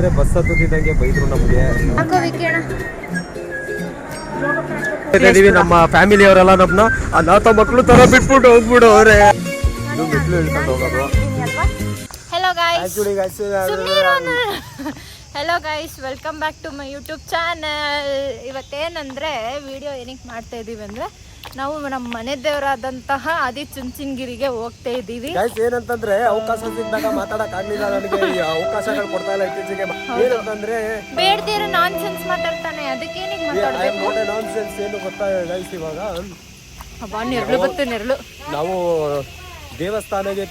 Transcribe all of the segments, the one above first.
ಏನಂತಂದ್ರೆ ಬಸ್ ಹತ್ತುತ್ತಿದ್ದಂಗೆ ಬೈದ್ರು ನಮ್ಗೆ. ನಮ್ಮ ಫ್ಯಾಮಿಲಿ ಅವರೆಲ್ಲ ನಮ್ನ ಅನಾಥ ಮಕ್ಕಳು ತರ ಬಿಟ್ಬಿಟ್ಟು ಹೋಗ್ಬಿಡು ಅವ್ರೆ. ಹಲೋ ಇಳ್ಕೊಂಡು ಹೋಗೋದು. Hello guys actually guys hello guys welcome back to my YouTube channel ಇವತ್ತೇನಂದ್ರೆ video ಏನಕ್ಕೆ ಮಾಡ್ತಾ ಇದ್ದೀವಿ ಅಂದರೆ ನಾವು ನಮ್ಮ ಮನೆ ದೇವರಾದಂತಹ ಆದಿ ಚುಂಚನಗಿರಿಗೆ ಹೋಗ್ತಾ ಇದ್ದೀವಿ. ಗೈಸ್ ಏನಂತಂದ್ರೆ ಅವಕಾಶ ಸಿಕ್ಕಿದಾಗ ಮಾತಾಡಕ್ ಆಗ್ಲಿಲ್ಲ ನನಗೆ. ಈ ಅವಕಾಶಗಳು ಕೊಡ್ತಾ ಇಲ್ಲ ಇತ್ತೀಚೆಗೆ. ಏನಂತಂದ್ರೆ ಬೇಡ್ದಿರೋ ನಾನ್ ಸೆನ್ಸ್ ಮಾತಾಡ್ತಾನೆ. ಅದಕ್ಕೇನಿಗೆ ಮಾತಾಡ್ಬೇಕು? ನಾನ್ ಸೆನ್ಸ್ ಏನು ಗೊತ್ತಾ ಗೈಸ್ ಇವಾಗ? ಅಬ್ಬಾ ನೆರಳು ಬತ್ತು ನೆರಳು. ನಾವು ದೇವಸ್ಥಾನಕ್ಕೆ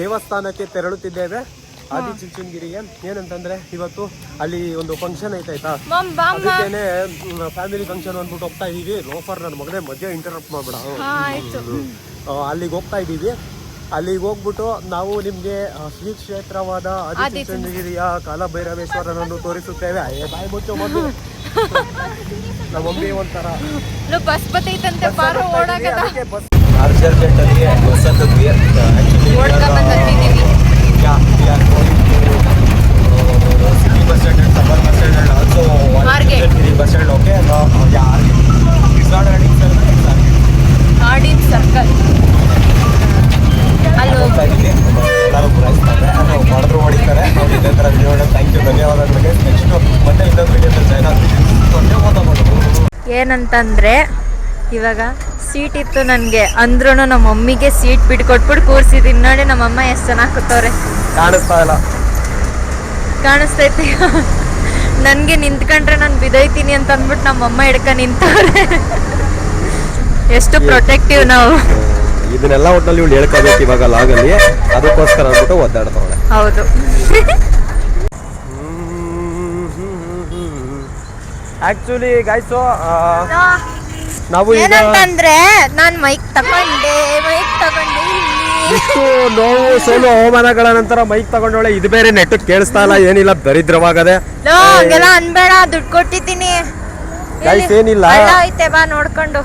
ದೇವಸ್ಥಾನಕ್ಕೆ ತೆರಳುತ್ತಿದ್ದೇವೆ. ಆದಿ ಚುಂಚನಗಿರಿಗೆ ಏನಂತಂದ್ರೆ ಇವತ್ತು ಅಲ್ಲಿ ಒಂದು ಫಂಕ್ಷನ್ ಐತೆ ಆಯ್ತಾ? ಮಮ್ ಬಾಮ್ಮ ಅದಕ್ಕೇನೆ ಫ್ಯಾಮಿಲಿ ಫಂಕ್ಷನ್ ಅಂದ್ಬಿಟ್ಟು ಹೋಗ್ತಾ ಇದೀವಿ. ಲೋಫರ್ ನನ್ನ ಮಗನೇ ಮಧ್ಯೆ ಇಂಟರಪ್ಟ್ ಮಾಡ್ಬೇಡ. ಹಾ ಆಯ್ತು. ಅಲ್ಲಿಗೆ ಹೋಗ್ತಾ ಇದ್ದೀವಿ ಅಲ್ಲಿಗೆ ಹೋಗ್ಬಿಟ್ಟು ನಾವು ನಿಮ್ಗೆ ಶ್ರೀ ಕ್ಷೇತ್ರವಾದ ಆದಿಚುಂಚನಗಿರಿಯ ಕಾಲಭೈರವೇಶ್ವರನನ್ನು ತೋರಿಸುತ್ತೇವೆ. ಅಯ್ಯೇ ಬಾಯಿ ಮುಚ್ಚು ಮೊದಲು ನಮ್ಮ ಮಮ್ಮಿ ಒಂಥರ ಲೋ ಬಸ್ ಬತ್ತೈತಂತೆ ಬಾರೋ ಓಡಾಗದ. ಅದಕ್ಕೆ ಬಸ್ ಬಸ್ ಹತ್ತಿದ್ವಿ ಓಡ್ಕೊಂಡ್ ಬಂದಿದ್ದೀವಿ city bus stand and ಸಬರ್ bus stand and also stand okay circle. ಅಲ್ಲಿ. ಹೋಗ್- ಹೋಗ್ತಾ ಇದೀವಿ ಎಲ್ಲರೂ ಪೂರೈಸ್ತಾರೆ. ನಾವು ಮಾಡಿದ್ರು ಹೊಡಿತಾರೆ. ನಾವು ಇದೇ ಥರ ವಿಡಿಯೋ ಥ್ಯಾಂಕ್ ಯು ಧನ್ಯವಾದಗಳಿಗೆ ನೆಕ್ಸ್ಟ್ ಮತ್ತೆ ಇನ್ನೊಂದು ವಿಡಿಯೋದಲ್ಲಿ ಜಾಯ್ನ್ ಆಗ್ತೀವಿ. ಧನ್ಯವಾದಗಳು ಏನಂತಂದ್ರೆ ಇವಾಗ ಸೀಟ್ ಇತ್ತು ನನಗೆ. ಅಂದ್ರೂ ನಮ್ಮ ಮಮ್ಮಿಗೆ ಸೀಟ್ ಬಿಟ್ಕೊಟ್ಬಿಟ್ಟು ಕೂರ್ಸಿದೀನಿ. ನೋಡಿ ನಮ್ಮಮ್ಮ ಎಷ್ಟು ಚೆನ್ನಾಗಿ ಕೂತವ್ರೆ. ಕಾಣಿಸ್ತಾ ಇಲ್ಲ. ಕಾಣಿಸ್ತೈತಿ. ನನಗೆ ನಿಂತ್ಕೊಂಡ್ರೆ ನಾನು ಬಿದೈತೀನಿ ಅಂತ ಅಂದ್ಬಿಟ್ಟು ನಮ್ಮಮ್ಮ ಹಿಡ್ಕ ನಿಂತವ್ರೆ. ಎಷ್ಟು ಪ್ರೊಟೆಕ್ಟಿವ್ ನಾವು. ಇದನ್ನೆಲ್ಲ ಒಟ್ಟಿನಲ್ಲಿ ಇವಳು ಹೇಳ್ಕೋಬೇಕು ಇವಾಗ ಲಾಗಲ್ಲಿ ಅದಕ್ಕೋಸ್ಕರ ಅಂದ್ಬಿಟ್ಟು ಒದ್ದಾಡ್ತಾವಳೆ. ಹೌದು. ಆಕ್ಚುಲಿ ಗಾಯ್ಸು ನಾವು ಏನಂತಂದ್ರೆ ನಾನು ಮೈಕ್ ತಗೊಂಡೆ ಮೈಕ್ ತಗೊಂಡೆ ಇಷ್ಟು ನೋವು ಸೋಲು ಅವಮಾನಗಳ ನಂತರ ಮೈಕ್ ತಗೊಂಡೋಳೆ. ಇದು ಬೇರೆ ನೆಟ್ ಕೇಳಿಸ್ತಾ ಇಲ್ಲ ಏನಿಲ್ಲ ದರಿದ್ರವಾಗದೆ. ಲೋ ಹಂಗೆಲ್ಲ ಅನ್ಬೇಡ ದುಡ್ಡು ಕೊಟ್ಟಿದ್ದೀನಿ. Guys, ಏನಿಲ್ಲ. ಹಳ್ಳ ಐತೆ ಬಾ ನೋಡ್ಕೊಂಡು.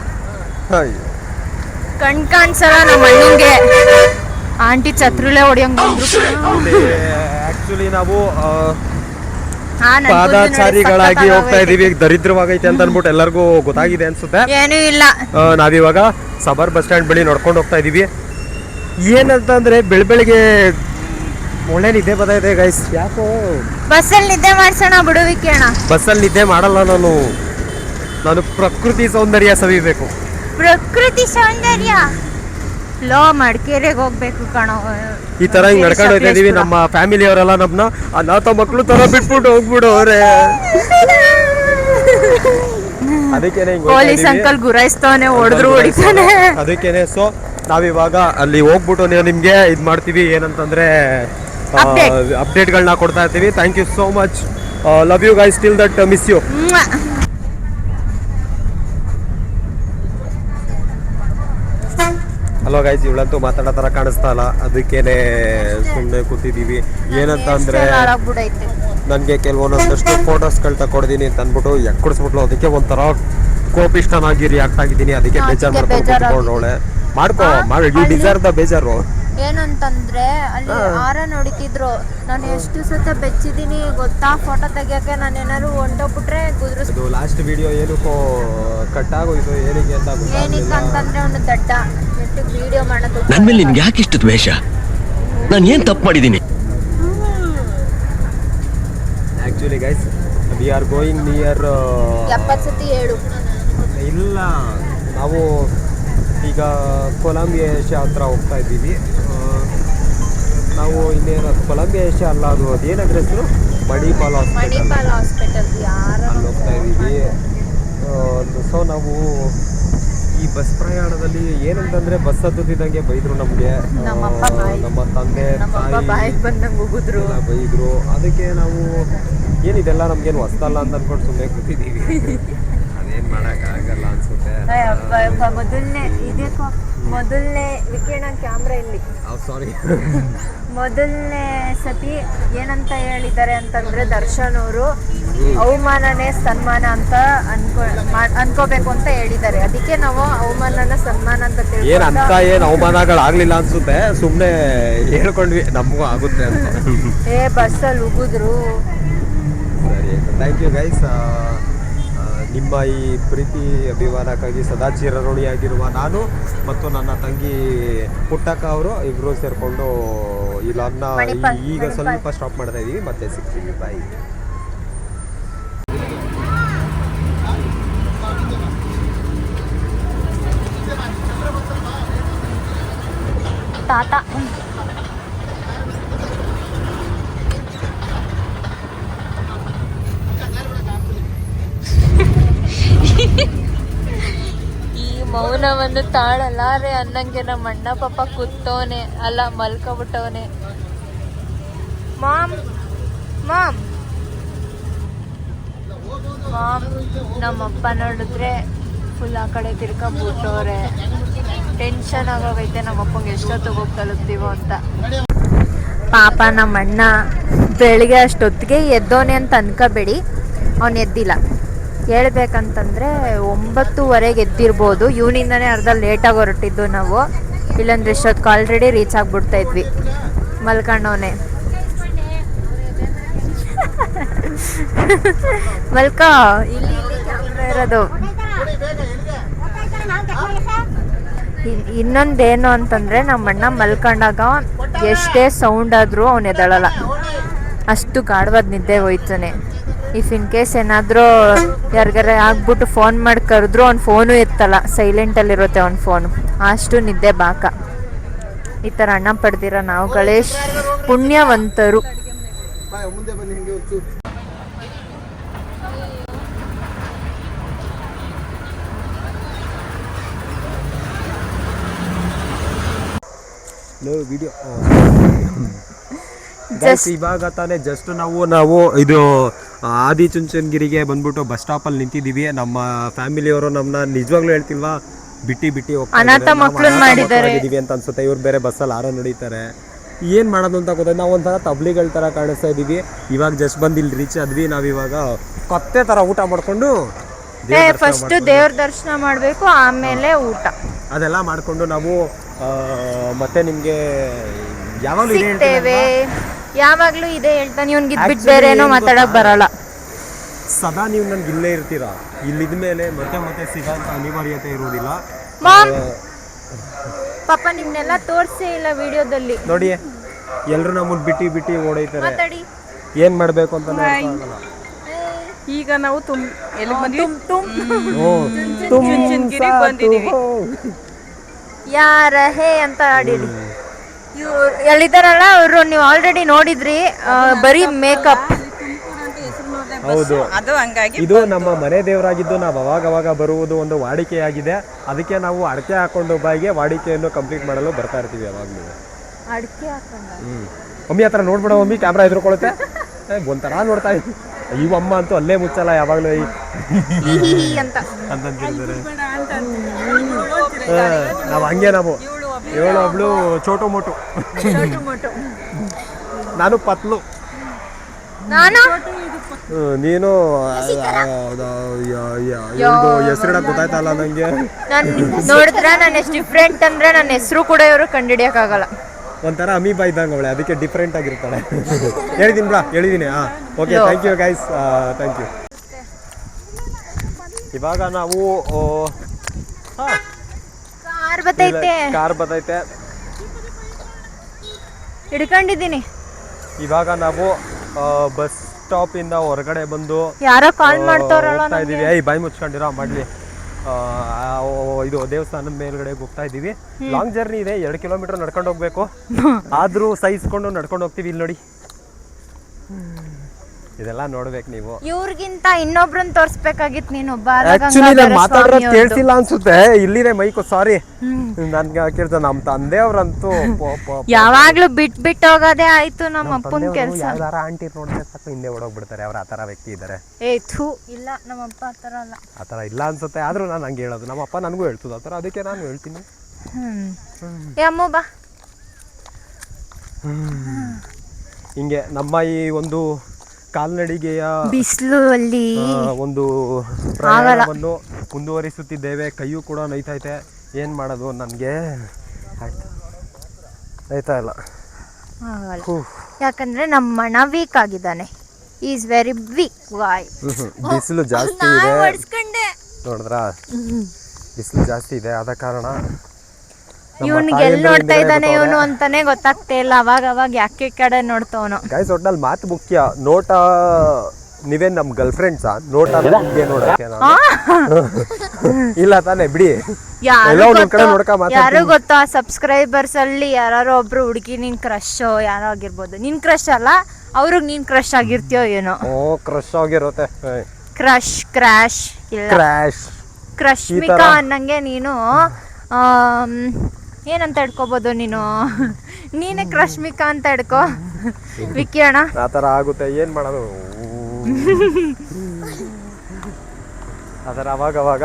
ಕಣ್ ಕಾಣ್ಸಲ್ಲ ನಮ್ಮ ಅಣ್ಣಂಗೆ. ಆಂಟಿ ಚತ್ರುಲೆ ಹೊಡಿಯಂಗ್ ಆಕ್ಚುಲಿ ನಾವು ಆ, ನೋಡಿ ಪಾದಾಚಾರಿಗಳಾಗಿ ಹೋಗ್ತಾ ಇದೀವಿ. ದರಿದ್ರವಾಗೈತೆ ಅಂತ ಅನ್ಬಿಟ್ಟು ಎಲ್ಲರಿಗೂ ಗೊತ್ತಾಗಿದೆ ಅನ್ಸುತ್ತೆ. ಏನೂ ಇಲ್ಲ. ಆ, ನಾವಿವಾಗ ಸಬರ್ ಬಸ್ ಸ್ಟ್ಯಾಂಡ್ ಬಳಿ ನೋಡ್ಕೊಂಡು ಹೋಗ್ತಾ ಇದೀವಿ. ಏನಂತಂದ್ರೆ ಬೆಳ ಬೆಳಿಗ್ಗೆ ಒಳ್ಳೆ ನಿದ್ದೆ ಇದೆ ಗೈಸ್ ಯಾಕೋ ಬಸ್ಸಲ್ಲಿ ನಿದ್ದೆ ಮಾಡ್ಸೋಣ ಬಿಡುವಿಕೆ ಅಣ್ಣ ಬಸ್ಸಲ್ಲಿ ನಿದ್ದೆ ಮಾಡಲ್ಲ ನಾನು. ನಾನು ಪ್ರಕೃತಿ ಸೌಂದರ್ಯ ಸವಿಬೇಕು. ಪ್ರಕೃತಿ ಸೌಂದರ್ಯ? ಲೋ ಮಡಿಕೇರಿಗೆ ಹೋಗ್ಬೇಕು ಕಣೋ. ಈ ತರ ಹಿಂಗ್ ನಡ್ಕೊಂಡು ಹೋಗ್ತಾ ಇದೀವಿ ನಮ್ಮ ಫ್ಯಾಮಿಲಿ ಅವರೆಲ್ಲ ನಮ್ಮನ್ನ ಅನಾಥ ಮಕ್ಕಳು ತರ ಬಿಟ್ಬಿಟ್ಟು ಹೋಗ್ಬಿಡು ಅವ್ರೆ. ಅದಕ್ಕೆ ಪೊಲೀಸ್. ಅಂಕಲ್ ಗುರಾಯಿಸ್ತಾನೆ ಹೊಡೆದ್ರು ಹೊಡಿತಾನೆ. ಅದಕ್ಕೇನೆ ಸೊ ನಾವಿವಾಗ ಅಲ್ಲಿ ಹೋಗ್ಬಿಟ್ಟು ನೀವು ನಿಮಗೆ ಇದು ಮಾಡ್ತೀವಿ ಏನಂತಂದ್ರೆ. ಅಪ್ಡೇಟ್ಗಳನ್ನ ಕೊಡ್ತಾ ಇರ್ತೀವಿ thank you so much love you guys still that miss you. Hello guys ಇವಳಂತೂ ಮಾತಾಡೋ ತರ ಕಾಣಿಸ್ತಾ ಇಲ್ಲ ಅದಕ್ಕೇನೆ ಸುಮ್ಮನೆ ಕೂತಿದೀವಿ ಏನಂತ ಅಂದ್ರೆ. ನನಗೆ ಕೆಲವೊಂದಷ್ಟು ಫೋಟೋಸ್ಗಳು ತಕೊಡ್ತೀನಿ ಅಂತ ಅಂದ್ಬಿಟ್ಟು ಎಕ್ಕಡಿಸ್ಬಿಟ್ಲು ಅದಕ್ಕೆ ಒಂಥರ ಕೋಪಿಷ್ಟನಾಗಿ ರಿಯಾಕ್ಟ್ ಆಗಿದ್ದೀನಿ ಅದಕ್ಕೆ ಬೇಜಾರು ಮಾಡ್ಕೊಂಡು. ಕೂತ್ಕೊಂಡವಳೆ ಮಾಡ್ಕೋ ಮಾಡಿ ಯು ಡಿಸರ್ವ್ ದ ಬೇಜಾರು. ಏನಂತಂದ್ರೆ ಅಲ್ಲಿ ಆರ ನೋಡಿತಿದ್ರು. ನಾನು ಎಷ್ಟು ಸತ ಬೆಚ್ಚಿದೀನಿ ಗೊತ್ತಾ? ಫೋಟೋ ತೆಗಿಯಕ್ಕೆ ನಾನು ಏನಾದ್ರು ಹೊಂಟೋಗ್ಬಿಟ್ರೆ ಕುದುರಿಸ್ ಇದು ಲಾಸ್ಟ್ ವಿಡಿಯೋ ಏನಕ್ಕೋ ಕಟ್ ಆಗೋಯ್ತು ಏನಿಗೆ ಅಂತ ಏನಕ್ಕೆ ಅಂತಂದ್ರೆ ಒಂದು ದಡ್ಡ. ಎಷ್ಟು ವಿಡಿಯೋ ಮಾಡೋದು ನನ್ ಮೇಲೆ ನಿನ್ಗೆ ಯಾಕೆ ಇಷ್ಟು ದ್ವೇಷ? ನಾನು ಏನು ತಪ್ಪು ಮಾಡಿದ್ದೀನಿ? Actually guys we are going near ಎಪ್ಪತ್ತು ಸತಿ ಹೇಳು ಇಲ್ಲ. ನಾವು ಈಗ ಕೊಲಂಬಿಯಾ ಏಷ್ಯಾ ಹತ್ರ ಹೋಗ್ತಾ ಇದ್ದೀವಿ. ನಾವು ಇನ್ನೇನು ಕೊಲಂಬಿಯಾ ಏಷ್ಯಾ ಅಲ್ಲ ಅದು ಅದೇನಾದ್ರೆ ಹೆಸರು? ಮಣಿಪಾಲ್ ಹಾಸ್ಪಿಟಲ್. ಅಲ್ಲಿ ಹೋಗ್ತಾ ಇದ್ದೀವಿ. ಸೊ ನಾವು ಈ ಬಸ್ ಪ್ರಯಾಣದಲ್ಲಿ ಏನಂತಂದ್ರೆ ಬಸ್ ಹತ್ತುತ್ತಿದ್ದಂಗೆ ಬೈದ್ರು ನಮಗೆ. ನಮ್ಮ ತಂದೆ ಬೈದ್ರು. ಅದಕ್ಕೆ ನಾವು ಏನಿದೆಲ್ಲ ನಮ್ಗೇನು ಹೊಸ್ತಲ್ಲ ಅಂತ ಅನ್ಕೊಂಡು ಸುಮ್ಮನೆ ಕೂತಿದ್ದೀವಿ. ಅದೇನು ಮಾಡೋಕ್ಕಾಗಲ್ಲ ಅನ್ಸುತ್ತೆ. ಮೊದಲನೇ ಇದಕ್ಕೋ ಮೊದಲನೇ ವಿಕಿರಣ ಕ್ಯಾಮ್ರಾ ಇಲ್ಲಿ. ಸಾರಿ. ಮೊದಲನೇ ಸತಿ ಏನಂತ ಹೇಳಿದ್ದಾರೆ ಅಂತಂದ್ರೆ ದರ್ಶನ್ ಅವರು ಅವಮಾನನೇ ಸನ್ಮಾನ ಅಂತ ಅನ್ಕೊ ಅನ್ಕೋಬೇಕು ಅಂತ ಹೇಳಿದ್ದಾರೆ. ಅದಕ್ಕೆ ನಾವು ಅವಮಾನನ ಸನ್ಮಾನ ಅಂತ ಏನ್ ಅಂತ ಏನ್ ಅವಮಾನಗಳಾಗ್ಲಿಲ್ಲ ಅನ್ಸುತ್ತೆ. ಸುಮ್ನೆ ಹೇಳ್ಕೊಂಡ್ವಿ ನಮಗೂ ಆಗುತ್ತೆ ಅಂತ. ಏ ಬಸ್ಸಲ್ಲಿ ಉಗಿದ್ರು. ಯು ಗೈಸ್ ನಿಮ್ಮ ಈ ಪ್ರೀತಿ ಅಭಿಮಾನಕ್ಕಾಗಿ ಸದಾ ಚಿರಋಣಿಯಾಗಿರುವ ನಾನು ಮತ್ತು ನನ್ನ ತಂಗಿ ಪುಟ್ಟಕ್ಕ ಅವರು ಇಬ್ಬರು ಸೇರಿಕೊಂಡು ಈ ಲಾಗ್ನ ಮಣಿಪಾಲ್, ಈಗ ಸ್ವಲ್ಪ ಸ್ಟಾಪ್ ಮಾಡ್ತಾ ಇದ್ದೀವಿ ಮತ್ತೆ ಸಿಗ್ತೀವಿ. ಬಾಯ್ ಈ ತಾಳಲ್ಲಾರೆ ತಾಳಲಾರೆ ಅನ್ನಂಗೆ ನಮ್ಮ ಅಣ್ಣ ಪಾಪ ಕೂತವನೆ ಅಲ್ಲ ಮಲ್ಕೊಬಿಟ್ಟವನೆ. Ma'am ma'am. ಮಾಮ್, ನಮ್ಮಪ್ಪ ನೋಡಿದ್ರೆ ಫುಲ್ ಆ ಕಡೆ ತಿರ್ಕೊಂಬಿಟ್ಟವ್ರೆ. ಟೆನ್ಷನ್ ಆಗೋಗೈತೆ ನಮ್ಮ ಅಪ್ಪಂಗೆ ಎಷ್ಟೊತ್ತಿಗೆ ಹೋಗಿ ತಲುಪ್ತೀವೋ ಅಂತ. ಪಾಪ ನಮ್ಮ ಅಣ್ಣ ಬೆಳಿಗ್ಗೆ ಅಷ್ಟೊತ್ತಿಗೆ ಎದ್ದೋನೆ ಅಂತ ಅನ್ಕೋಬೇಡಿ, ಅವನು ಎದ್ದಿಲ್ಲ. ಹೇಳ್ಬೇಕಂತಂದ್ರೆ ಒಂಬತ್ತುವರೆಗೆ ಎದ್ದಿರ್ಬೋದು ಇವನಿಂದನೇ ಅರ್ಧ ಲೇಟಾಗಿ ಹೊರಟಿದ್ದು ನಾವು. ಇಲ್ಲಂದ್ರೆ ಇಷ್ಟೊತ್ತಿಗೆ ಆಲ್ರೆಡಿ ರೀಚ್ ಆಗಿಬಿಡ್ತಾ ಇದ್ವಿ. ಮಲ್ಕೊಂಡವನೇ ಮಲ್ಕ, ಇಲ್ಲಿ ಇರೋದು. ಇನ್- ಇನ್ನೊಂದೇನು ಅಂತಂದರೆ ನಮ್ಮಣ್ಣ ಮಲ್ಕೊಂಡಾಗ ಎಷ್ಟೇ ಸೌಂಡ್ ಆದ್ರೂ ಅವನು ಎದಳಲ್ಲ ಅಷ್ಟು ಗಾಢವಾದ ನಿದ್ದೆ ಹೋಯ್ತಾನೆ. ಇಫ್ ಇನ್ ಕೇಸ್ ಏನಾದರೂ ಯಾರಿಗಾರ ಆಗ್ಬಿಟ್ಟು ಫೋನ್ ಮಾಡಿ ಕರೆದ್ರು ಅವ್ನ ಫೋನು ಎತ್ತಲ್ಲ. ಸೈಲೆಂಟಲ್ಲಿರುತ್ತೆ ಅವ್ನ ಫೋನು ಅಷ್ಟು ನಿದ್ದೆ ಬಾಕ. ಈ ಥರ ಅಣ್ಣ ಪಡ್ದಿರ ನಾವು ಗಣೇಶ್ ಪುಣ್ಯವಂತರು. ಇವಾಗ ತಾನೇ ಜಸ್ಟ್ ನಾವು ನಾವು ಇದು ಆದಿಚುಂಚನಗಿರಿಗೆ ಬಂದ್ಬಿಟ್ಟು ಬಸ್ ಸ್ಟಾಪಲ್ಲಿ ನಿಂತಿದ್ದೀವಿ. ನಮ್ಮ ಫ್ಯಾಮಿಲಿಯವರು ನಮ್ಮನ್ನ ನಿಜವಾಗ್ಲೂ ಹೇಳ್ತಿಲ್ವಾ? ಬಿಟ್ಟಿ ಬಿಟ್ಟಿ ಹೋಗ್ತಾ ಅನಾಥ ಇದ್ದಾರೆ. ನಾವು ಮಕ್ಳನ್ನ ಅನಾಥ ಮಾಡಿದ್ದಾರೆ. ಮಕ್ಳಾಗಿದ್ದೀವಿ ಅಂತ ಅನ್ಸುತ್ತೆ. ಇವ್ರು ಬೇರೆ ಬಸ್ಸಲ್ಲಿ ಆರೋ ನಡೀತಾರೆ. ಏನು ಮಾಡೋದು ಅಂತ ಗೊತ್ತಾಯ್ತು ನಾವು ಒಂಥರ ತಬ್ಲಿಗಳ ಥರ ಕಾಣಿಸ್ತಾ ಇದ್ದೀವಿ. ಇವಾಗ ಜಸ್ಟ್ ಬಂದು ಇಲ್ಲಿ ರೀಚ್ ಆದ್ವಿ. ನಾವಿವಾಗ ಕತ್ತೆ ಥರ ಊಟ ಮಾಡಿಕೊಂಡು ಫಸ್ಟ್ ದೇವ್ರ ದರ್ಶನ ಮಾಡಬೇಕು ಆಮೇಲೆ ಊಟ. ಅದೆಲ್ಲ ಮಾಡಿಕೊಂಡು ನಾವು ಮತ್ತೆ ನಿಮಗೆ ಸಿಗ್ತೇವೆ. ಯಾವಾಗ್ಲೂ ಇದೆ ಹೇಳ್ತಾನೆ ಇವ್ನಿಗೆ ಇದ್ಬಿಟ್ಟು Actually ಬೇರೆ ಏನೋ ಏನ್ ಮಾತಾಡಕ್ ಗೊತ್ತಾ? ಬರಲ್ಲ ಸದಾ ನೀವು ನನ್ಗೆ ಇಲ್ಲೇ ಇರ್ತೀರಾ ಇಲ್ಲಿದ ಮೇಲೆ ಮತ್ತೆ ಮತ್ತೆ ಸಿಗೋಂಥ ಅನಿವಾರ್ಯತೆ ಇರುವುದಿಲ್ಲ ಮಾಮ್ ಪಾಪ ನಿಮ್ನೆಲ್ಲ ತೋರ್ಸೇ ಇಲ್ಲ ವಿಡಿಯೋದಲ್ಲಿ ನೋಡಿ ಎಲ್ಲರೂ ನಮ್ಮನ್ನ ಬಿಟ್ಟು ಬಿಟ್ಟು ಓಡೈತಾರೆ ಮಾತಾಡಿ ಏನ್ ಮಾಡ್ಬೇಕು ಅಂತ ಈಗ ನಾವು ತುಂಬ ಎಲ್ಲಿ ಬಂದ್ವಿ ತುಮ್ ಚುಂಚನಗಿರಿ ಸಾತು ಬಂದಿದೀವಿ. ಯಾರ ಹೇ ಅಂತ ಆಡಿಡಿ ಎಲ್ಲಿದ್ದಾರಲ್ಲ ಅವರು ನೀವು ಆಲ್ರೆಡಿ ನೋಡಿದ್ರಿ ಆ, ಬರೀ ಮೇಕಪ್ ಹೌದು. ಅದು ಹಂಗಾಗಿ ಇದು ನಮ್ಮ ಮನೆ ದೇವರಾಗಿದ್ದು ನಾವು ಅವಾಗ ಅವಾಗ ಬರುವುದು ಒಂದು ವಾಡಿಕೆಯಾಗಿದೆ. ಅದಕ್ಕೆ ನಾವು ಅಡಕೆ ಹಾಕೊಂಡು ಬಾಯಿಗೆ ವಾಡಿಕೆಯನ್ನು ಕಂಪ್ಲೀಟ್ ಮಾಡಲು ಬರ್ತಾ ಇರ್ತೀವಿ ಯಾವಾಗಲೂ. ಅಡಿಕೆ ಹಾಕೊಂಡ? ಹ್ಮ್. ಮಮ್ಮಿ ಹತ್ರ ನೋಡ್ಬಿಡ ಮಮ್ಮಿ ಕ್ಯಾಮ್ರಾ ಎದುರುಕೊಳುತ್ತೆ ಒಂಥರ ನೋಡ್ತಾ ಇದ್ವಿ. ಈ ಅಮ್ಮ ಅಂತೂ ಅಲ್ಲೇ ಮುಚ್ಚಲ್ಲ ಯಾವಾಗಲೂ ಅಂತ. ಅಂತಂತಿರ್ತಾರೆ ನಾವು ಹಂಗೆ ನಾವು ಇವಳು ಒಬ್ಳು ಚೋಟು ಮೋಟು. ನಾನು ಪತ್ಲು. ನಾನು? ಹೆಸರಿಡ ಗೊತ್ತಾಯ್ತಲ್ಲ ನಂಗೆ. ನೋಡಿದ್ರ ನಾನು ಎಷ್ಟು ಡಿಫ್ರೆಂಟ್ ಅಂದ್ರೆ ನನ್ನ ಹೆಸರು ಕೂಡ ಇವರು ಕಂಡಿಡಿಯಕ್ಕಾಗಲ್ಲ ಒಂಥರ ಅಮೀಬಾ ಇದ್ದಂಗೆ ಅವಳೆ ಅದಕ್ಕೆ ಡಿಫ್ರೆಂಟ್ ಆಗಿರ್ತಾಳೆ. ಹೇಳಿದೀನಿ ಬ್ರಾ ಹೇಳಿದೀನಿ ಹಾಂ okay thank you guys thank you ಇವಾಗ ನಾವು ಹಾಂ. ಕಾರ್ ಬತ್ತೈತೆ. ಕಾರ್ ಹಿಡ್ಕೊಂಡಿದ್ದೀನಿ. ಇವಾಗ ನಾವು ಬಸ್ ಸ್ಟಾಪ್ ಇಂದ ಹೊರಗಡೆ ಬಂದು ಯಾರೋ ಕಾಲ್ ಹೋಗ್ತಾ ಇದೀವಿ ಏಯ್ ಬಾಯಿ ಮುಚ್ಕೊಂಡಿರೋ ಮಾಡ್ಲಿ. ಆ, ಇದು ದೇವಸ್ಥಾನದ ಮೇಲ್ಗಡೆ ಹೋಗ್ತಾ ಇದೀವಿ ಲಾಂಗ್ ಜರ್ನಿ ಇದೆ ಎರಡು ಕಿಲೋಮೀಟರ್ ನಡ್ಕೊಂಡು ಹೋಗ್ಬೇಕು. ಆದ್ರೂ ಸಹಿಸ್ಕೊಂಡು ನಡ್ಕೊಂಡು ಹೋಗ್ತೀವಿ ಇಲ್ಲಿ ನೋಡಿ. ಇದೆಲ್ಲ ನೋಡ್ಬೇಕು ನೀವು. ಇವ್ರಿಗಿಂತ ಇನ್ನೊಬ್ರನ್ನ ತೋರ್ಸ್ಬೇಕಾಗಿತ್ತು ನೀನು ಆಕ್ಚುಲಿ ನಾನು ಮಾತಾಡೋದು ಕೇಳಿಸಿಲ್ಲ ಅನ್ಸುತ್ತೆ. ಇಲ್ಲಿನೇ ಮೈಕು ಸಾರಿ ನನ್ಗೆ ನಮ್ ನಮ್ಮ ತಂದೆಯವ್ರಂತೂ ಯಾವಾಗ್ಲೂ ಬಿಟ್ ಬಿಟ್ ಹೋಗೋದೇ ಆಯ್ತು ನಮ್ಮ ಅಪ್ಪನ ಕೆಲಸ. ಯಾವ್ದಾರ ಆಂಟಿ ನೋಡಿದ್ರೆ ಸಾಕು ಹಿಂದೆ ಓಡೋಗ್ಬಿಡ್ತಾರೆ ಅವ್ರ ಆತರ ವ್ಯಕ್ತಿ ಇದ್ದಾರೆ ಏ ಥೂ ಇಲ್ಲ ನಮ್ಮ ಅಪ್ಪ ಆ ಥರ ಅಲ್ಲ. ಆ ಥರ ಇಲ್ಲ ಅನ್ಸುತ್ತೆ ಆದ್ರೂ ನಾನು ಹಂಗೆ ಹೇಳೋದು. ನಮ್ಮ ಅಪ್ಪ ನನಗೂ ಹೇಳ್ತದ ಆತರ ಅದಕ್ಕೆ ನಾನು ಹೇಳ್ತೀನಿ. ಹ್ಮ್. ಅಮ್ಮ ಬಾ. ಹಿಂಗೆ ನಮ್ಮ ಈ ಒಂದು ಕಾಲ್ನಡಿಗೆಯ ಬಿಸಿಲು ಅಲ್ಲಿ ಒಂದು ಪ್ರಯಾಣವನ್ನು ಮುಂದುವರಿಸುತ್ತಿದ್ದೇವೆ. ಕೈಯೂ ಕೂಡ ನೈತೈತೆ ಏನು ಮಾಡೋದು ನನಗೆ? ಆಯ್ತು. ನೈತಾ ಇಲ್ಲ. ಯಾಕಂದ್ರೆ ನಮ್ಮ ಮಣ ವೀಕ್ ಆಗಿದ್ದಾನೆ. ಈಸ್ ವೆರಿ ವೀಕ್ ವಾಯ್ ಬಿಸಿಲು ಜಾಸ್ತಿ ಇದೆ. ನೋಡಿದ್ರ? ಬಿಸಿಲು ಜಾಸ್ತಿ ಇದೆ ಆದ ಕಾರಣ ಇವ್ನಿಗೆ ಎಲ್ಲಿ ನೋಡ್ತಾ ಇದ್ದಾನೆ ಇವನು ಅಂತಾನೆ ಗೊತ್ತಾಗ್ತಾ ಇಲ್ಲ. ಅವಾಗ ಅವಾಗ ಯಾಕೆ ಈ ಕಡೆ ನೋಡ್ತವನು? ಗೈಸ್ ಒಟ್ನಲ್ಲಿ ಮಾತು ಮುಖ್ಯ. ನೋಟ ನೀವೇನ್ ನಮ್ ಗರ್ಲ್ ಫ್ರೆಂಡ್ಸಾ ನೋಟ ನಿಮ್ಗೆ ನೋಡಕ್ಕೆ ನಾನು? ಇಲ್ಲ ತಾನೆ ಬಿಡಿ. ಯಾರು ಎಲ್ಲೋ ಒಂದ್ ಕಡೆ ಗೊತ್ತೋ- ನೋಡ್ಕ ಮಾತಾಡ್ತೀನಿ. ಗೊತ್ತಾ ಸಬ್ಸ್ಕ್ರೈಬರ್ಸ್ ಅಲ್ಲಿ ಯಾರು ಒಬ್ರು ಹುಡುಗಿ ನಿನ್ ಕ್ರಶ್ ಯಾರೋ ಆಗಿರ್ಬೋದು. ನಿನ್ ಕ್ರಶ್ ಅಲ್ಲ? ಅವ್ರಿಗ್ ನೀನ್ ಕ್ರಶ್ ಆಗಿರ್ತೀಯೋ ಏನೋ? ಓ ಕ್ರಶ್ ಆಗಿರುತ್ತೆ. ಕ್ರಶ್ ಕ್ರಾಶ್ ಇಲ್ಲ. ಕ್ರ್ಯಾಶ್ ಕ್ರಶ್ಮಿಕಾ ಅನ್ನಂಗೆ ನೀನು ಆಮ್, ಏನಂತ ಹಿಡ್ಕೋಬೋದು ನೀನು? ನೀನೇ ರಶ್ಮಿಕಾ ಅಂತ ಹಿಡ್ಕೋ. ವಿಕ್ಕಿ ಅಣ್ಣ ಆ ಥರ ಆಗುತ್ತೆ ಏನ್ ಮಾಡೋದು? ಆತರ ಅವಾಗ ಅವಾಗ